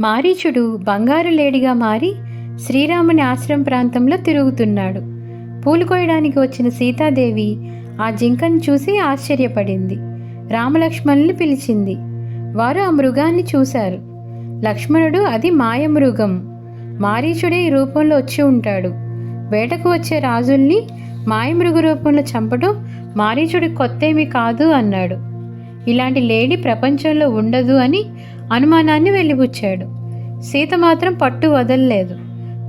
మారీచుడు బంగారు లేడిగా మారి శ్రీరాముని ఆశ్రమ ప్రాంతంలో తిరుగుతున్నాడు. పూలు కోయడానికి వచ్చిన సీతాదేవి ఆ జింకను చూసి ఆశ్చర్యపడింది. రామలక్ష్మణుని పిలిచింది. వారు ఆ మృగాన్ని చూశారు. లక్ష్మణుడు అది మాయ మృగం. మారీచుడే ఈ రూపంలో వచ్చి ఉంటాడు. వేటకు వచ్చే రాజుల్ని మాయమృగ రూపంలో చంపడం మారీచుడి కొత్తేమీ కాదు అన్నాడు. ఇలాంటి లేడీ ప్రపంచంలో ఉండదు అని అనుమానాన్ని వెళ్ళిపుచ్చాడు సీత మాత్రం పట్టు వదలలేదు.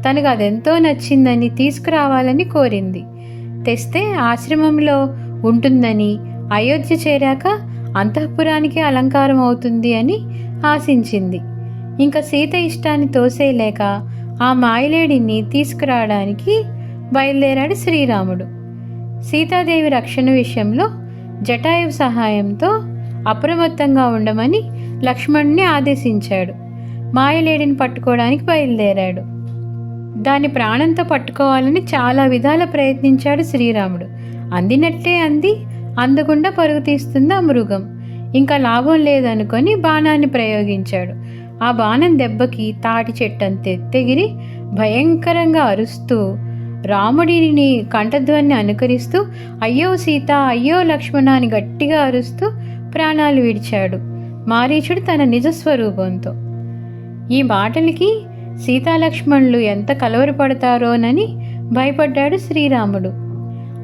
తనకు అదెంతో నచ్చిందని తీసుకురావాలని కోరింది. తెస్తే ఆశ్రమంలో ఉంటుందని అయోధ్య చేరాక అంతఃపురానికి అలంకారం అవుతుంది అని ఆశించింది. ఇంకా సీత ఇష్టాన్ని తోసేయలేక ఆ మాయలేడిని తీసుకురావడానికి బయలుదేరాడు శ్రీరాముడు. సీతాదేవి రక్షణ విషయంలో జటాయువు సహాయంతో అప్రమత్తంగా ఉండమని లక్ష్మణ్ణి ఆదేశించాడు. మాయలేడిని పట్టుకోవడానికి బయలుదేరాడు. దాని ప్రాణంతో పట్టుకోవాలని చాలా విధాల ప్రయత్నించాడు శ్రీరాముడు. అందినట్టే అంది అందకుండా పరుగు తీస్తుంది ఆ మృగం ఇంకా లాభం లేదనుకొని బాణాన్ని ప్రయోగించాడు. ఆ బాణం దెబ్బకి తాటి చెట్టంతే తెగిరి భయంకరంగా అరుస్తూ రాముడిని కంఠధ్వని అనుకరిస్తూ అయ్యో సీత అయ్యో లక్ష్మణ అని గట్టిగా అరుస్తూ ప్రాణాలు విడిచాడు. మారీచుడు తన నిజస్వరూపంతో ఈ మాటలకి సీతాలక్ష్మణులు ఎంత కలవరపడతారోనని భయపడ్డాడు శ్రీరాముడు.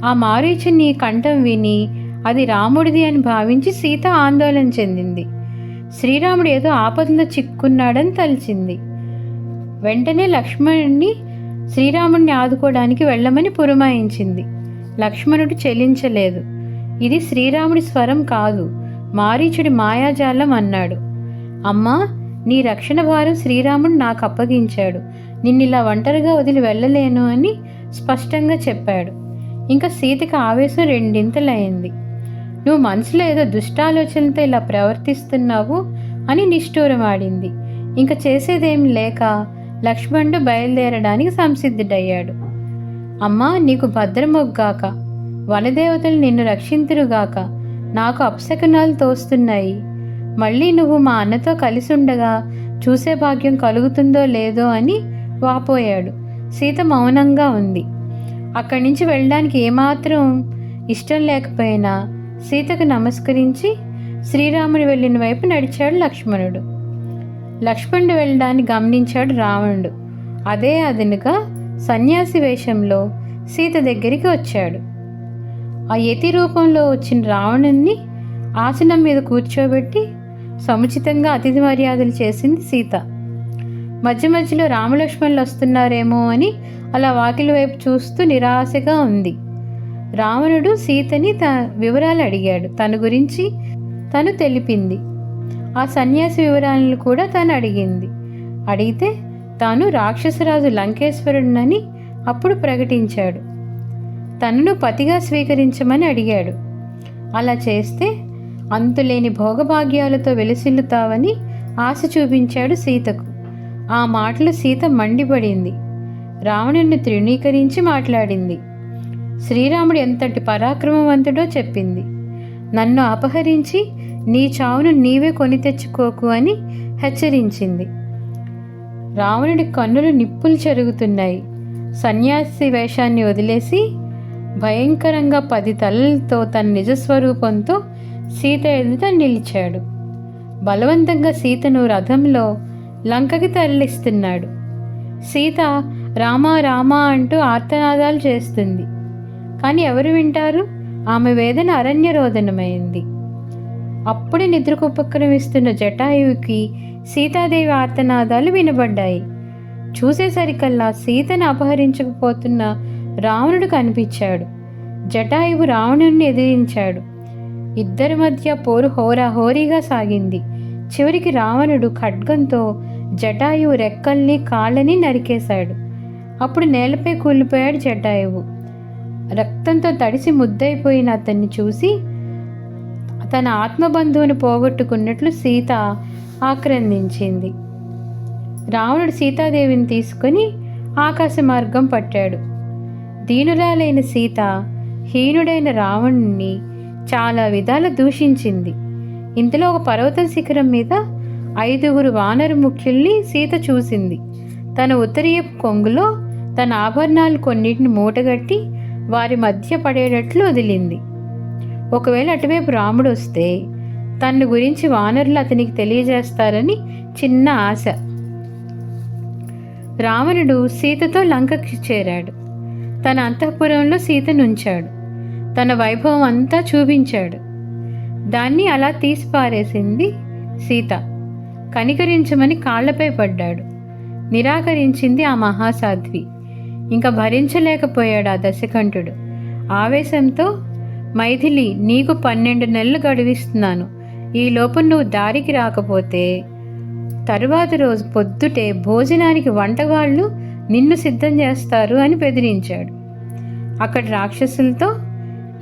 ఆ మారీచుని కంఠం విని అది రాముడిది అని భావించి సీత ఆందోళన చెందింది. శ్రీరాముడు ఏదో ఆపదలో చిక్కున్నాడని తలిచింది. వెంటనే లక్ష్మణుణ్ణి శ్రీరాముడిని ఆదుకోవడానికి వెళ్ళమని పురమాయించింది. లక్ష్మణుడు చెలించలేదు. ఇది శ్రీరాముడి స్వరం కాదు. మారీచుడి మాయాజాలం అన్నాడు. అమ్మా నీ రక్షణ భారం శ్రీరాముడు నాకు అప్పగించాడు నిన్నిలా ఒంటరిగా వదిలి వెళ్ళలేను అని స్పష్టంగా చెప్పాడు. ఇంకా సీతకి ఆవేశం రెండింతలైంది. నువ్వు మనసులో ఏదో దుష్టాలోచనతో ఇలా ప్రవర్తిస్తున్నావు అని నిష్ఠూరమాడింది. ఇంకా చేసేదేం లేక లక్ష్మణుడు బయలుదేరడానికి సంసిద్ధుడయ్యాడు. అమ్మా నీకు భద్రమొగ్గాక. వనదేవతలు నిన్ను రక్షింతురుగాక. నాకు అప్సకనాలు తోస్తున్నాయి. మళ్ళీ నువ్వు మా అన్నతో కలిసి ఉండగా చూసే భాగ్యం కలుగుతుందో లేదో అని వాపోయాడు. సీత మౌనంగా ఉంది. అక్కడి నుంచి వెళ్ళడానికి ఏమాత్రం ఇష్టం లేకపోయినా సీతకు నమస్కరించి శ్రీరాముడు వెళ్ళిన వైపు నడిచాడు లక్ష్మణుడు. లక్ష్మణుడు వెళ్ళడాన్ని గమనించాడు రావణుడు. అదే అదనుగా సన్యాసి వేషంలో సీత దగ్గరికి వచ్చాడు. ఆ యతి రూపంలో వచ్చిన రావణుణ్ణి ఆసనం మీద కూర్చోబెట్టి సముచితంగా అతిథి మర్యాదలు చేసింది సీత. మధ్య మధ్యలో రామలక్ష్మణులు వస్తున్నారేమో అని అలా వాకిలి వైపు చూస్తూ నిరాశగా ఉంది. రావణుడు సీతని త వివరాలు అడిగాడు. తన గురించి తను తెలిపింది. ఆ సన్యాసి వివరాలను కూడా తను అడిగింది. అడిగితే తాను రాక్షసరాజు లంకేశ్వరుడినని అప్పుడు ప్రకటించాడు. తనను పతిగా స్వీకరించమని అడిగాడు. అలా చేస్తే అంతులేని భోగభాగ్యాలతో వెలిసిల్లుతావని ఆశ చూపించాడు సీతకు. ఆ మాటలు సీత మండిపడింది. రావణుణ్ణి తృణీకరించి మాట్లాడింది. శ్రీరాముడు ఎంతటి పరాక్రమవంతుడో చెప్పింది. నన్ను అపహరించి నీ చావును నీవే కొని తెచ్చుకోకు అని హెచ్చరించింది. రావణుడి కన్నులు నిప్పులు చెరుగుతున్నాయి. సన్యాసి వేషాన్ని వదిలేసి భయంకరంగా పది తలలతో తన నిజస్వరూపంతో సీత ఎదుట నిలిచాడు. బలవంతంగా సీతను రథంలో లంకకి తరలిస్తున్నాడు. సీత రామా రామా అంటూ ఆర్తనాదాలు చేస్తుంది. కానీ ఎవరు వింటారు? ఆమె వేదన అరణ్యరోదనమైంది అప్పుడే నిద్రకు ఉపక్రమిస్తున్న జటాయువుకి సీతాదేవి ఆర్తనాదాలు వినబడ్డాయి. చూసేసరికల్లా సీతను అపహరించకపోతున్న రావణుడు కనిపించాడు. జటాయువు రావణుణ్ణి ఎదిరించాడు. ఇద్దరి మధ్య పోరు హోరా హోరీగా సాగింది. చివరికి రావణుడు ఖడ్గంతో జటాయువు రెక్కల్ని కాళ్ళని నరికేశాడు. అప్పుడు నేలపై కూలిపోయాడు జటాయువు. రక్తంతో తడిసి ముద్దైపోయిన అతన్ని చూసి తన ఆత్మబంధువుని పోగొట్టుకున్నట్లు సీత ఆక్రందించింది. రావణుడు సీతాదేవిని తీసుకుని ఆకాశ మార్గం పట్టాడు. దీనురాలైన సీత హీనుడైన రావణుణ్ణి చాలా విధాల దూషించింది. ఇంతలో ఒక పర్వత శిఖరం మీద ఐదుగురు వానర ముఖ్యుల్ని సీత చూసింది. తన ఉత్తరీయపు కొంగులో తన ఆభరణాలు కొన్నిటిని మూటగట్టి వారి మధ్య పడేటట్లు వదిలింది. ఒకవేళ అటువైపు రాముడు వస్తే తన గురించి వానరులు అతనికి తెలియజేస్తారని చిన్న ఆశ. రావణుడు సీతతో లంకకి చేరాడు. తన అంతఃపురంలో సీతనుంచాడు తన వైభవం అంతా చూపించాడు. దాన్ని అలా తీసిపారేసింది సీత. కనికరించమని కాళ్ళపై పడ్డాడు. నిరాకరించింది ఆ మహాసాధ్వి. ఇంకా భరించలేకపోయాడు ఆ దశకంఠుడు. ఆవేశంతో మైథిలి నీకు పన్నెండు నెలలు గడువిస్తున్నాను. ఈ లోపు నువ్వు దారికి రాకపోతే తరువాత రోజు పొద్దుటే భోజనానికి వంటవాళ్ళు నిన్ను సిద్ధం చేస్తారు అని బెదిరించాడు. అక్కడ రాక్షసులతో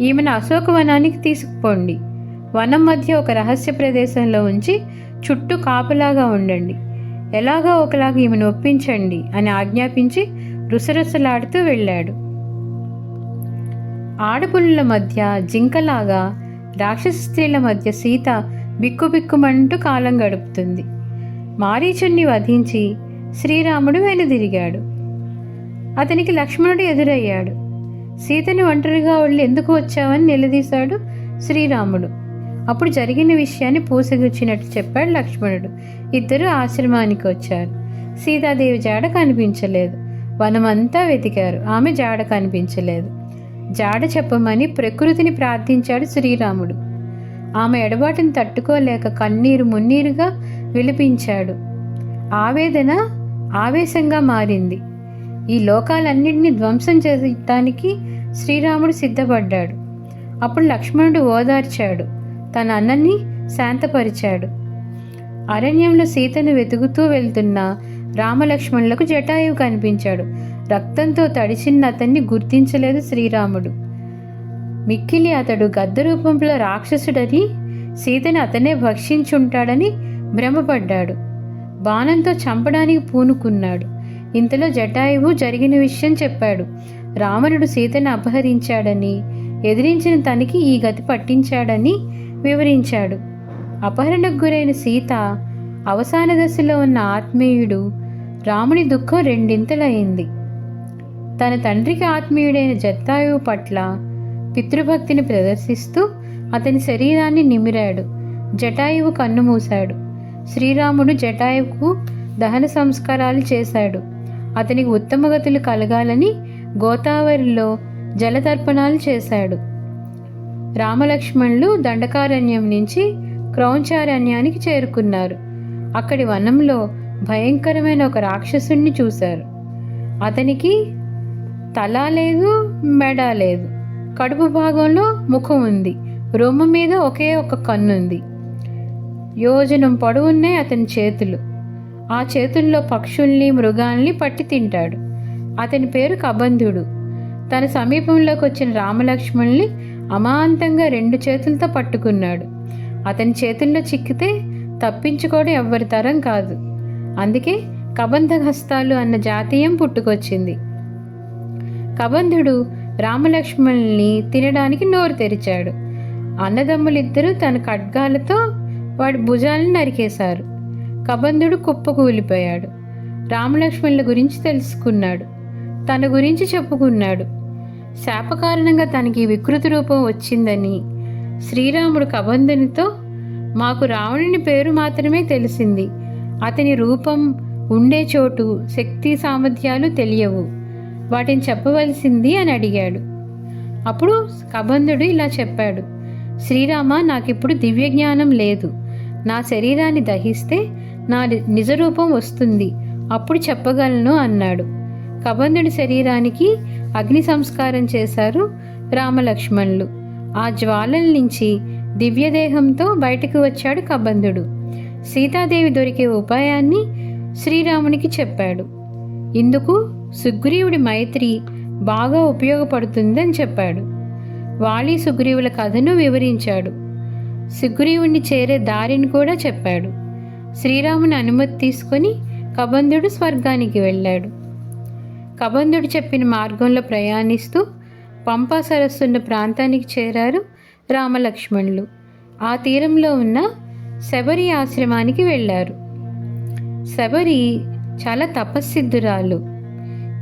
ఈమెను అశోకవనానికి తీసుకుపోండి. వనం మధ్య ఒక రహస్య ప్రదేశంలో ఉంచి చుట్టూ కాపులాగా ఉండండి. ఎలాగో ఒకలాగా ఈమెను ఒప్పించండి అని ఆజ్ఞాపించి రుసరుసలాడుతూ వెళ్ళాడు. ఆడపుల్ల మధ్య జింకలాగా రాక్షస స్త్రీల మధ్య సీత బిక్కుబిక్కుమంటూ కాలం గడుపుతుంది. మారీచుణ్ణి వధించి శ్రీరాముడు వెనుదిరిగాడు. అతనికి లక్ష్మణుడు ఎదురయ్యాడు. సీతని ఒంటరిగా వెళ్ళి ఎందుకు వచ్చావని నిలదీశాడు శ్రీరాముడు. అప్పుడు జరిగిన విషయాన్ని పూసగుచ్చినట్టు చెప్పాడు లక్ష్మణుడు. ఇద్దరు ఆశ్రమానికి వచ్చారు. సీతాదేవి జాడ కనిపించలేదు. వనమంతా వెతికారు. ఆమె జాడ కనిపించలేదు. జాడ చెప్పమని ప్రకృతిని ప్రార్థించాడు శ్రీరాముడు. ఆమె ఎడబాటును తట్టుకోలేక కన్నీరు మున్నీరుగా విలిపించాడు. ఆవేదన ఆవేశంగా మారింది. ఈ లోకాలన్నింటినీ ధ్వంసం చేయటానికి శ్రీరాముడు సిద్ధపడ్డాడు. అప్పుడు లక్ష్మణుడు ఓదార్చాడు. తన అన్నని శాంతపరిచాడు. అరణ్యంలో సీతను వెతుకుతూ వెళ్తున్న రామలక్ష్మణులకు జటాయువు కనిపించాడు. రక్తంతో తడిచిన అతన్ని గుర్తించలేదు శ్రీరాముడు. మిక్కిలి అతడు గద్ద రూపంలో రాక్షసుడని సీతని అతనే భక్షించుంటాడని భ్రమపడ్డాడు. బాణంతో చంపడానికి పూనుకున్నాడు. ఇంతలో జటాయువు జరిగిన విషయం చెప్పాడు. రావణుడు సీతను అపహరించాడని ఎదిరించిన తనకి ఈ గతి పట్టించాడని వివరించాడు. అపహరణకు గురైన సీత అవసాన దశలో ఉన్న ఆత్మీయుడు రాముని దుఃఖం రెండింతలయింది తన తండ్రికి ఆత్మీయుడైన జత్తాయువు పట్ల పితృభక్తిని ప్రదర్శిస్తూ అతని శరీరాన్ని నిమిరాడు. జటాయువు కన్ను మూశాడు. శ్రీరాముడు జటాయువుకు దహన సంస్కారాలు చేశాడు. అతనికి ఉత్తమగతులు కలగాలని గోదావరిలో జలతర్పణాలు చేశాడు. రామలక్ష్మణులు దండకారణ్యం నుంచి క్రౌంచారణ్యానికి చేరుకున్నారు. అక్కడి వనంలో భయంకరమైన ఒక రాక్షసుణ్ణి చూశారు. అతనికి తల లేదు మెడ లేదు. కడుపు భాగంలో ముఖం ఉంది. రొమ్ము మీద ఒకే ఒక కన్నుంది. యోజనం పొడవున్నాయి అతని చేతులు. ఆ చేతుల్లో పక్షుల్ని మృగాల్ని పట్టి తింటాడు. అతని పేరు కబంధుడు. తన సమీపంలోకి వచ్చిన రామలక్ష్మణ్ని అమాంతంగా రెండు చేతులతో పట్టుకున్నాడు. అతని చేతుల్లో చిక్కితే తప్పించుకోవడం ఎవ్వరి తరం కాదు. అందుకే కబంధ హస్తాలు అన్న జాతీయం పుట్టుకొచ్చింది. కబంధుడు రామలక్ష్మణుల్ని తినడానికి నోరు తెరిచాడు. అన్నదమ్ములిద్దరూ తన ఖడ్గాలతో వాడి భుజాలను నరికేశారు. కబంధుడు కుప్పకూలిపోయాడు. రామలక్ష్మణుల గురించి తెలుసుకున్నాడు. తన గురించి చెప్పుకున్నాడు. శాప కారణంగా తనకి వికృతి రూపం వచ్చిందని శ్రీరాముడు కబంధునితో మాకు రావణుని పేరు మాత్రమే తెలిసింది. అతని రూపం ఉండే చోటు శక్తి సామర్థ్యాలు తెలియవు. వాటిని చెప్పవలసింది అని అడిగాడు. అప్పుడు కబంధుడు ఇలా చెప్పాడు. శ్రీరామ నాకిప్పుడు దివ్య జ్ఞానం లేదు. నా శరీరాన్ని దహిస్తే నా నిజరూపం వస్తుంది. అప్పుడు చెప్పగలను అన్నాడు. కబంధుడి శరీరానికి అగ్ని సంస్కారం చేశారు రామలక్ష్మణులు. ఆ జ్వాలల నుంచి దివ్యదేహంతో బయటకు వచ్చాడు కబంధుడు. సీతాదేవి దొరికే ఉపాయాన్ని శ్రీరామునికి చెప్పాడు. ఇందుకు సుగ్రీవుడి మైత్రి బాగా ఉపయోగపడుతుందని చెప్పాడు. వాలి సుగ్రీవుల కథను వివరించాడు. సుగ్రీవుణ్ణి చేరే దారిని కూడా చెప్పాడు. శ్రీరాముని అనుమతి తీసుకొని కబంధుడు స్వర్గానికి వెళ్ళాడు. కబంధుడు చెప్పిన మార్గంలో ప్రయాణిస్తూ పంపా సరస్సున్న ప్రాంతానికి చేరారు రామలక్ష్మణులు. ఆ తీరంలో ఉన్న శబరి ఆశ్రమానికి వెళ్ళారు. శబరి చాలా తపస్సిద్ధురాలు.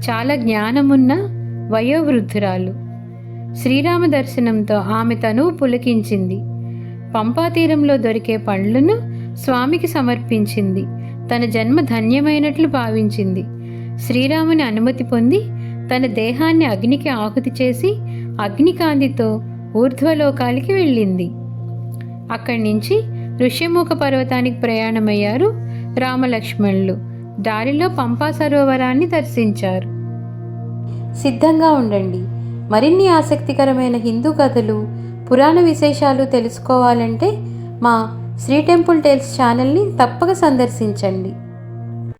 చాలా జ్ఞానమున్న వయోవృద్ధురాలు. శ్రీరామ దర్శనంతో ఆమె తనువు పులకించింది. పంపా తీరంలో దొరికే పండ్లను స్వామికి సమర్పించింది. తన జన్మ ధన్యమైనట్లు భావించింది. శ్రీరాముని అనుమతి పొంది తన దేహాన్ని అగ్నికి ఆహుతి చేసి అగ్నికాంతితో ఊర్ధ్వలోకాలకి వెళ్ళింది. అక్కడి నుంచి ఋష్యముఖ పర్వతానికి ప్రయాణమయ్యారు రామలక్ష్మణులు. దారిలో పంపా సరోవరాన్ని దర్శించారు. సిద్ధంగా ఉండండి. మరిన్ని ఆసక్తికరమైన హిందూ కథలు పురాణ విశేషాలు తెలుసుకోవాలంటే మా శ్రీ టెంపుల్ టేల్స్ ఛానల్ని తప్పక సందర్శించండి.